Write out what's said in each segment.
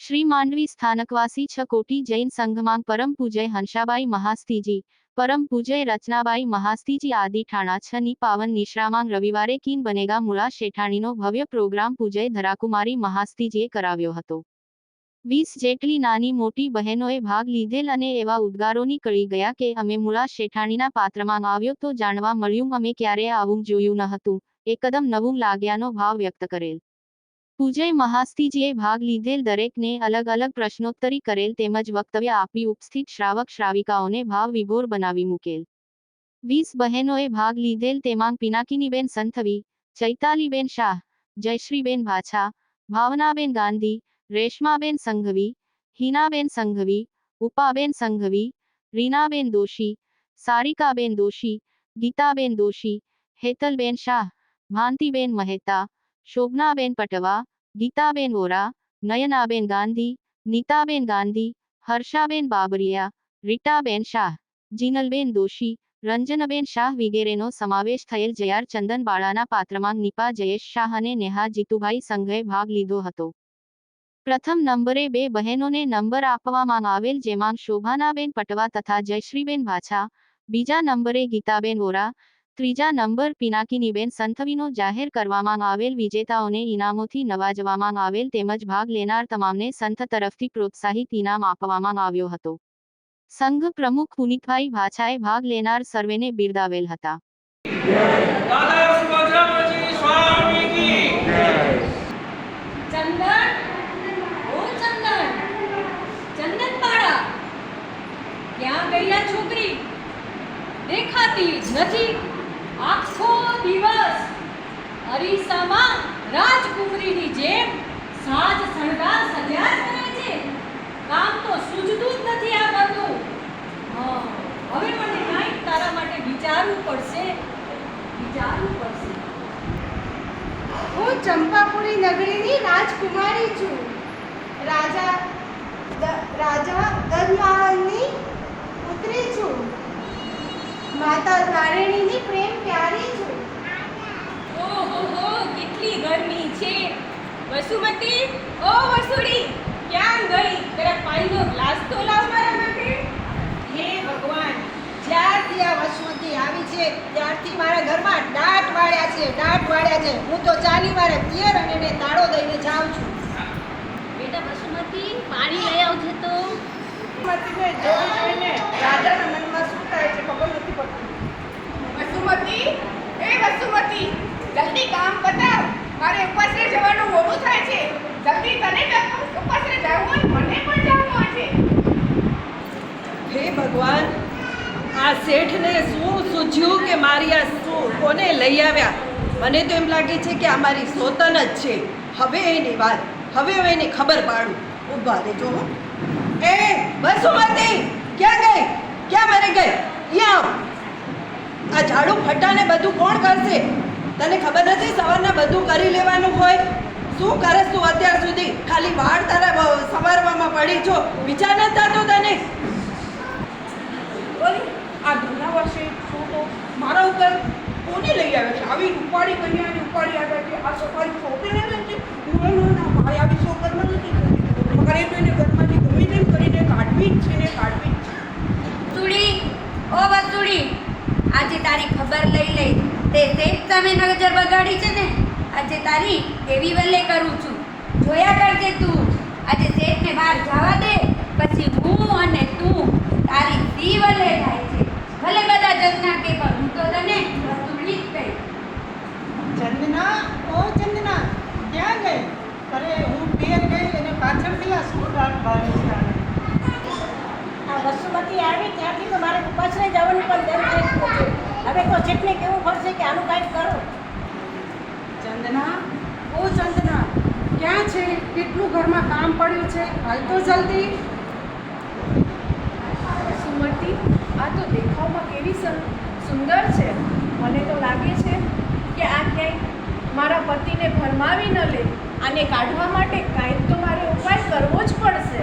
શ્રી માંડવી સ્થાનકવાસી છ કોટી જૈન સંઘમાં પરમ પૂજય હંસાબાઈ મહાસ્તીજી, પરમ પૂજય રચનાબાઈ મહાસ્તીજી આદિ ઠાણા છની પાવન નિશ્રામાંગ રવિવારે કીન બનેગા મુળા શેઠાણીનો ભવ્ય પ્રોગ્રામ પૂજય ધરાકુમારી મહાસ્તીજીએ કરાવ્યો હતો. વીસ જેટલી નાની મોટી બહેનોએ ભાગ લીધેલ અને એવા ઉદ્ગારોની કળી ગયા કે અમે મુળા શેઠાણીના પાત્રમાં આવ્યો તો જાણવા મળ્યું અમે ક્યારે આવું જોયું ન હતું, એકદમ નવું લાગ્યાનો ભાવ વ્યક્ત કરેલ. પૂજય મહાસ્તીજીએ ભાગ લીધેલ દરેકને અલગ અલગ પ્રશ્નોત્તરી કરેલ તેમજ વક્તવ્ય આપી ઉપસ્થિત શ્રાવક શ્રાવિકાઓને ભાવ વિભોર બનાવી મૂકેલ. વીસ બહેનોએ ભાગ લીધેલ તેમાં પિનાકીનીબેન સંથવી, ચૈતાલીબેન શાહ, જયશ્રીબેન ભાછા, ભાવનાબેન ગાંધી, રેશમાબેન સંઘવી, હિનાબેન સંઘવી, ઉપાબેન સંઘવી, રીનાબેન દોશી, સારિકાબેન દોશી, ગીતાબેન દોશી, હેતલબેન શાહ, ભાંતિબેન મહેતા, શોભનાબેન પટવા ગીતાબેન વોરા નયનાબેન ગાંધી નીતાબેન ગાંધી હર્ષાબેન બાબરિયા રીટાબેન શાહ જીનલબેન દોશી રંજનબેન શાહ વિગેરેનો સમાવેશ થયેલ જયાર ચંદન બાળાના પાત્રમાં નિપા જયેશ શાહ અને નેહા જીતુભાઈ સંઘે ભાગ લીધો હતો પ્રથમ નંબરે બે બહેનોને નંબર આપવામાં આવેલ જેમાં શોભાનાબેન પટવા તથા જયશ્રીબેન ભાછા બીજા નંબરે ગીતાબેન વોરા ત્રીજા નંબર પિનાકીનીબેન સંથવીનો જાહેર કરવામાં આવેલ વિજેતાઓને ઇનામોથી નવાજવામાં આવેલ તેમજ ભાગ લેનાર તમામને સંથ તરફથી પ્રોત્સાહિત ઇનામ આપવામાં આવ્યો હતો. સંઘ પ્રમુખ પુનિતભાઈ ભાછાએ ભાગ લેનાર સર્વેને બિરદાવેલ હતા. ક્યાં ગઈ છોકરી? દેખાતી નથી. આખો દિવસ અરીસામાં રાજકુમારીની જેમ સાજ, શણગાર સજ્યા જ કરે છે. કામ તો સૂજતું જ નથી આ ઘરનું હવે મને કાંઈક તારા માટે વિચારવું પડશે. વિચારવું પડશે. હું ચંપાપુરી નગરીની રાજકુમારી છું. રાજા રાજા દદમાલની પુત્રી છું. માતા તારિણીની પ્રેમ પ્યારી છું. ઓહોહો કેટલી ગરમી છે. વસુમતી ઓ વસુડી ક્યાં ગઈ? તારા પાણીનો ગ્લાસ તો લાવ મારા માટે. હે ભગવાન જ્યારથી આ વસુમતી આવી છે ત્યારથી મારા ઘરમાં દાટ વાળ્યા છે દાટ વાળ્યા છે. હું તો ચાલી મારે પિયર અને એને તાળો દઈને જાઉં છું. બેટા વસુમતી પાણી લઈ આવજે તો. વસુમતીને જોઈ જોઈને રાજાના મનમાં શું થાય છે ખબર નથી પડતી વસુમતી એ વસુમતી જલ્દી કામ બતાવ મારે ઉપવાસરે જવાનું મોડું થાય છે જલ્દી તને જ ઉપવાસરે જવું હોય મને પણ જવું હોય છે હે ભગવાન આ શેઠને શું સૂઝ્યું કે મારી આ શું, કોને લઈ આવ્યા? મને તો એમ લાગે છે કે આ મારી સોતન જ છે. હવે એની વાત, હવે હું એની ખબર પાડું. ઊભા દેજો હો. એ વસુમતી ક્યાં ગઈ? ક્યાં મારે ગઈ? ક્યાં આ ઝાડુ ફટાને બધું કોણ કરશે? તને ખબર નથી સવારના બધું કરી લેવાનું હોય? શું કરે તું અત્યાર સુધી? ખાલી વાળ તારા સવારવામાં પડી છો? વિચાર નથી તો તને? બોલી. આ ઘણા વર્ષે છોકરો મારા ઉપર કોને લઈ આવે છે? આવી ઉપાડી કરી અને ઉપાડી આવ્યા છે આ સફારી આવે છે મારે આવી છોકરમાં નથી મારે તો એને ઘરમાંથી ગમે તેમ કરીને કાઢવી જ છે ને કાઢવી જ છે. ચૂડી ઓ વસુડી આજે તારી ખબર લઈ લઈ. તે શેઠ સામે નજર બગાડી છે ને? આજે તારી એવી વલ્લે કરું છું. જોયા કરજે તું. આજે શેઠને બહાર જવા દે, પછી હું અને તું તારી સી વલ્લે થાય ભલે બધા જગના કે પણ હું તો તને વસુડી જ કહી. ચંદના ઓ ચંદના ક્યાં ગઈ? અરે હું પિયર ગઈ અને પાછળથી આ શું રાત બાળી આ વસુમતી આવી ત્યાંથી તો મારે ઉપાસને જવાનું પણ તેમ થઈ હવે તો જેટને કેવું પડશે કે આનું કાંઈક કરો. ચંદના ઓ ચંદના ક્યાં છે? કેટલું ઘરમાં કામ પડ્યું છે? હાલ તો જલ્દી. આ તો દેખાવમાં કેવી સુંદર છે. મને તો લાગે છે કે આ ક્યાંય મારા પતિને ભરમાવી ન લે. આને કાઢવા માટે કાંઈક તો મારે ઉપાય કરવો જ પડશે.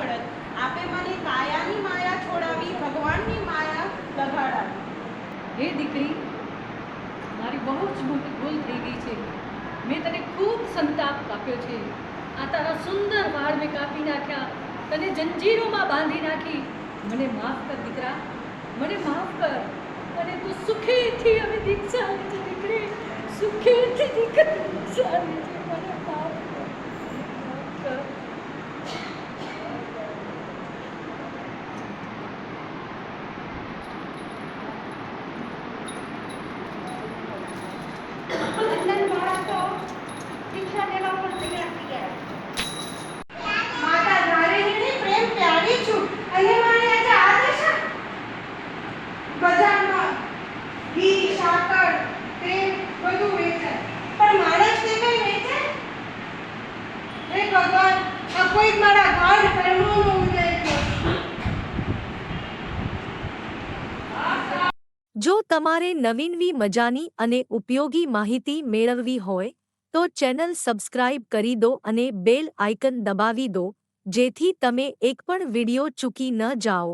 સમય આપે મને કાયાની માયા છોડાવી, ભગવાનની માયા લગાડાવી હે દીકરી, મારી બહુ જ મોટી ભૂલ થઈ ગઈ છે. મેં તને ખૂબ સંતાપ કાપ્યો છે. આ તારા સુંદર વાળ મેં કાપી નાખ્યા. તને જંજીરોમાં બાંધી નાખી. મને માફ કર દીકરા, મને માફ કર. અને તું સુખેથી હવે દીક્ષા દીકરી, સુખેથી દીકરી દીક્ષા લે છે મને માફ કર માફ કર માતા નારાયણની પ્રેમ પ્યારી છું અને મારી આજે આ દશા બજારમાં ઘી સાકર તેલ બધું વેચાય પણ માણસને કઈ વેચાય હે ભગવાન, આ કોઈ મારા ઘર કર્મોનો જો તમારે નવીનવી મજાની અને ઉપયોગી માહિતી મેળવવી હોય, તો ચેનલ સબસ્ક્રાઇબ કરી દો અને બેલ આઇકન દબાવી દો, જેથી તમે એક પણ વિડિયો ચૂકી ન જાઓ.